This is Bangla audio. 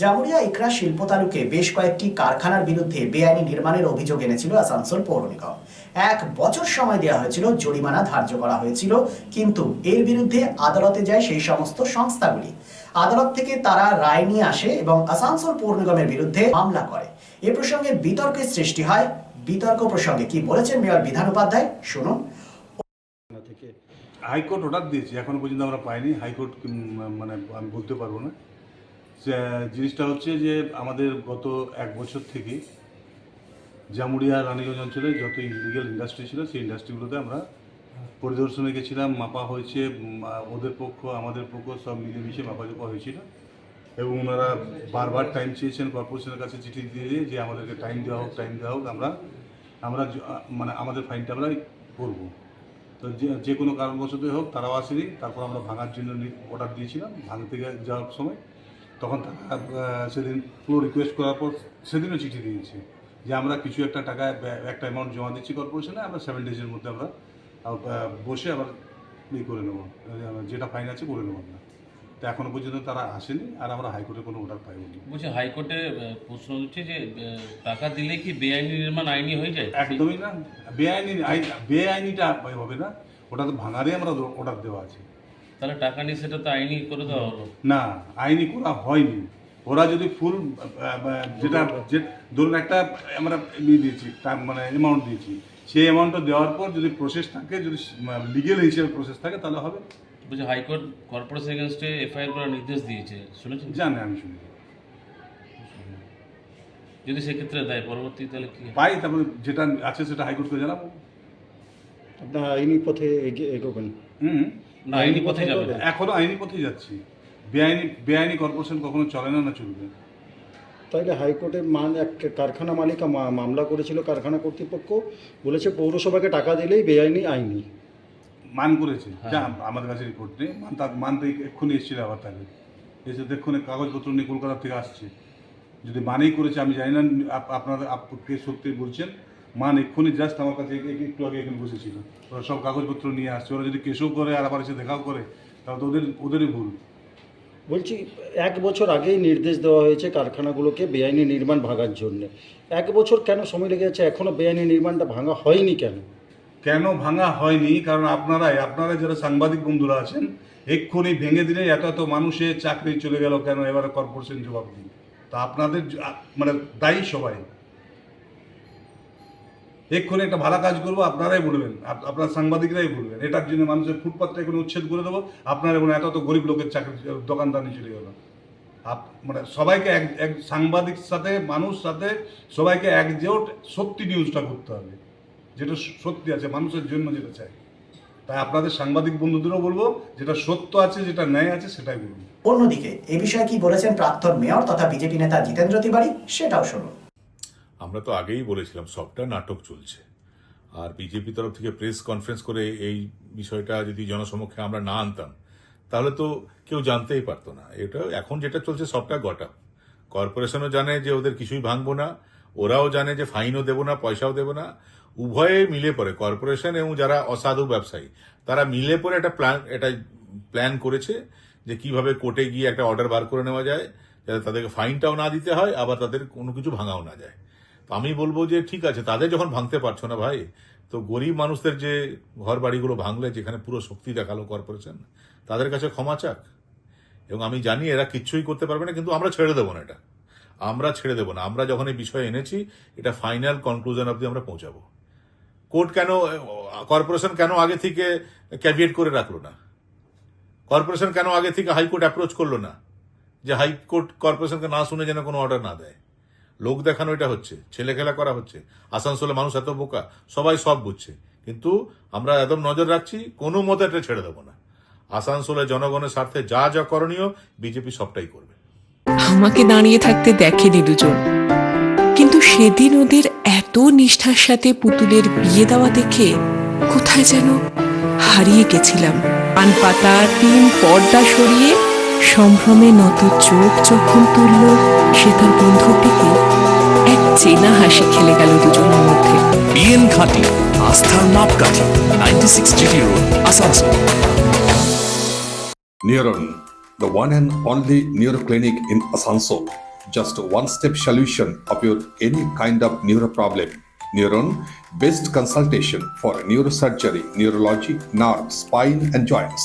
জামুরিয়া ইকরা শিল্প তালুকে বেশ কয়েকটি কারখানার বিরুদ্ধে বেআইনি নির্মাণের অভিযোগ এনেছিল আসানসোল পৌর নিগম। এক বছর সময় দেওয়া হয়েছিল, জরিমানা ধার্য করা হয়েছিল, কিন্তু এর বিরুদ্ধে আদালতে যায় সেই সমস্ত সংস্থাগুলি। আদালত থেকে তারা রায় নিয়ে আসে এবং আসানসোল পৌর নিগমের বিরুদ্ধে মামলা করে। এ প্রসঙ্গে বিতর্কের সৃষ্টি হয়। বিতর্ক প্রসঙ্গে কি বলেছেন মেয়র বিধান উপাধ্যায়? শুনুন। হাইকোর্ট অর্ডার দিয়েছে, এখনও পর্যন্ত আমরা পাইনি। হাইকোর্ট মানে আমি বলতে পারব না। জিনিসটা হচ্ছে যে, আমাদের গত এক বছর থেকে জামুড়িয়া রানীগঞ্জ অঞ্চলে যত ইলিগাল ইন্ডাস্ট্রি ছিল, সেই ইন্ডাস্ট্রিগুলোতে আমরা পরিদর্শনে গেছিলাম। মাপা হয়েছে ওদের পক্ষ, আমাদের পক্ষ সব মিলেমিশে মাপা জোপা হয়েছিল। এবং ওনারা বারবার টাইম চেয়েছেন কর্পোরেশনের কাছে চিঠি দিয়ে যে, আমাদেরকে টাইম দেওয়া হোক টাইম দেওয়া হোক, আমরা আমরা মানে আমাদের ফাইনটা আমরা করব। তো যে যে কোনো কারণবশতই হোক, তারাও আসেনি। তারপর আমরা ভাঙার জন্য অর্ডার দিয়েছিলাম, ভাঙতে যাওয়ার সময়। তখন তারা সেদিন পুরো রিকোয়েস্ট করার পর সেদিনও চিঠি দিয়েছে যে আমরা কিছু একটা টাকা একটা অ্যামাউন্ট জমা দিচ্ছি কর্পোরেশনে আমরা সেভেন ডেজের মধ্যে আমরা বসে আবার ইয়ে করে নেব। যেটা ফাইন আছে করে নেব আমরা। তো এখনও পর্যন্ত তারা আসেনি আর আমরা হাইকোর্টে কোনো অর্ডার পাইনি। বলছি হাইকোর্টে প্রশ্ন হচ্ছে যে টাকা দিলে কি বেআইনি নির্মাণ আইনি হয়ে যায়? একদমই না। বেআইনি আইন- বেআইনিটা হবে না। ওটা তো ভাঙারে আমরা অর্ডার দেওয়া আছে। তাহলে টাকা নিয়ে সেটা তো আইনি করে দেওয়া হলো। না আইনি করা হয়নি। ওরা যদি ফুল যেটা যে ধরুন একটা আমরা ইয়ে দিয়েছি মানে অ্যামাউন্ট দিয়েছি। সেই অ্যামাউন্টটা দেওয়ার পর যদি প্রসেস থাকে যদি লিগেল হিসেবে প্রসেস থাকে তাহলে হবে। বলছি হাইকোর্ট কর্পোরেশন এগেনস্টে এফআইআর করার নির্দেশ দিয়েছে শুনেছেন? জানে আমি শুনি। যদি সেক্ষেত্রে দেয় পরবর্তী তাহলে কি? পাই তারপরে যেটা আছে সেটা হাইকোর্টকে জানাব। আপনার আইনি পথে এগিয়ে এগোবেন। হুম আইনি পথে যাবে। না। এখনও আইনি পথে যাচ্ছি। বেআইনি বেআইনি কর্পোরেশন কখনো চলে না না চলবে? তাইলে হাইকোর্টে মান এক কারখানা মালিক মা- মামলা করেছিল কারখানা কর্তৃপক্ষ বলেছে পৌরসভাকে টাকা দিলেই বেআইনি আইনি। মান করেছে। হ্যাঁ। যা আমাদের কাছে রিপোর্ট নেই। মান তার মানতে এক্ষুনি এসেছিল আবার তাকে। এসে তো এক্ষুনি কাগজপত্র নিয়ে কলকাতা থেকে আসছে। যদি মানেই করেছে আমি জানি না আপ- আপনারা আপ- কে সত্যি বলছেন মান এক্ষুনি জাস্ট আমার কাছে এক- এক- একটু আগে এখানে বসেছিল। ওরা সব কাগজপত্র নিয়ে আসছে। ওরা যদি কেসও করে আর আবার এসে দেখাও করে তাহলে তো ওদের ওদেরই ভুল। বলছি এক বছর আগেই নির্দেশ দেওয়া হয়েছে কারখানাগুলোকে বেআইনি নির্মাণ ভাঙার জন্য। এক বছর কেন সময় লেগে যাচ্ছে এখনও বেআইনি নির্মাণটা ভাঙা হয়নি কেন? কেন ভাঙা হয়নি? কারণ আপনারাই আপনারা যারা সাংবাদিক বন্ধুরা আছেন এক্ষুনি ভেঙে দিলে এত এত মানুষের চাকরি চলে গেল কেন? এবারে কর্পোরেশন জবাব দিন। তা আপনাদের মানে দায়ী সবাই। এক্ষুনি একটা ভালো কাজ করব, আপনারাই বলবেন। আপনার সাংবাদিকরাই বলবেন। এটার জন্য মানুষের ফুটপাথটা এখানে উচ্ছেদ করে দেবো। আপনারা এবং এত তো গরিব লোকের চাকরি দোকানদানি চলে গেল মানে সবাইকে এক এক সাংবাদিক সাথে, মানুষ সাথে, সবাইকে একজোট সত্যি নিউজটা করতে হবে। যেটা সত্যি আছে, মানুষের জন্য যেটা চাই। তাই আপনাদের সাংবাদিক বন্ধুদেরও বলব, যেটা সত্য আছে, যেটা ন্যায় আছে, সেটাই বলব অন্যদিকে, এ বিষয়ে কি বলেছেন প্রাক্তন মেয়র তথা বিজেপি নেতা জিতেন্দ্র তিওয়ারি, সেটাও শুনুন। আমরা তো আগেই বলেছিলাম, সবটা নাটক চলছে। আর বিজেপি তরফ থেকে প্রেস কনফারেন্স করে এই বিষয়টা যদি জনসমক্ষে আমরা না আনতাম, তাহলে তো কেউ জানতেই পারতো না। এটা এখন যেটা চলছে, সবটা গটা। কর্পোরেশনও জানে যে ওদের কিছুই ভাঙবো না, ওরাও জানে যে ফাইনও দেবো না, পয়সাও দেবো না। উভয়ে মিলে পড়ে, কর্পোরেশন এবং যারা অসাধু ব্যবসায়ী, তারা মিলে পড়ে একটা প্ল্যান এটা প্ল্যান করেছে যে কীভাবে কোর্টে গিয়ে একটা অর্ডার বার করে নেওয়া যায়, যাতে তাদেরকে ফাইনটাও না দিতে হয়, আবার তাদের কোনো কিছু ভাঙাও না যায়। আমি বলব যে ঠিক আছে, তাদের যখন ভাঙতে পারছ না ভাই, তো গরিব মানুষদের যে ঘর বাড়িগুলো ভাঙলে, যেখানে পুরো শক্তি দেখাল কর্পোরেশন তাদের কাছে ক্ষমা চাক। এবং আমি জানি এরা কিচ্ছুই করতে পারবে না, কিন্তু আমরা ছেড়ে দেবো না এটা। আমরা ছেড়ে দেবো না। আমরা যখন এই বিষয়ে এনেছি, এটা ফাইনাল কনক্লুশন অব্দি আমরা পৌঁছাবো। কোর্ট কেন, কর্পোরেশন কেন আগে থেকে ক্যাভিয়েট করে রাখল না? কর্পোরেশন কেন আগে থেকে হাইকোর্ট অ্যাপ্রোচ করল না? যে হাইকোর্ট কর্পোরেশনকে না শুনে যেন কোনো অর্ডার না দেয়। লোক দেখানো এটা হচ্ছে, ছেলে খেলা করা হচ্ছে, আসানসোলে মানুষ এত বোকা, সবাই সব বুঝছে। কিন্তু আমরা একদম নজর রাখছি, কোনো মতে এটা ছেড়ে দেবো না। আসানসোলে জনগণের স্বার্থে যা যা করণীয়, বিজেপি সবটাই করবে। আমাকে দাঁড়িয়ে থাকতে দেখেনি দুজন। কিন্তু সেদিন ওদের এত নিষ্ঠার সাথে পুতুলের বিয়ে দেওয়া দেখে কোথায় যেন হারিয়ে গেছিলাম। পান পাতা টিন পর্দা সরিয়ে সম্ভ্রমে নত চোখ যখন তুলল সে তার বন্ধুর দিকে এক চেনা হাসি খেলে গেল দুজনের মধ্যে বিএন ঘাটি আস্থার মাপকাঠি ninety six GT road Asansol Neuron, the one and only neuro clinic in Asansol, just a one-step solution of your any kind of neuro problem. Neuron best consultation for neurosurgery, neurology, nerve, spine and joints.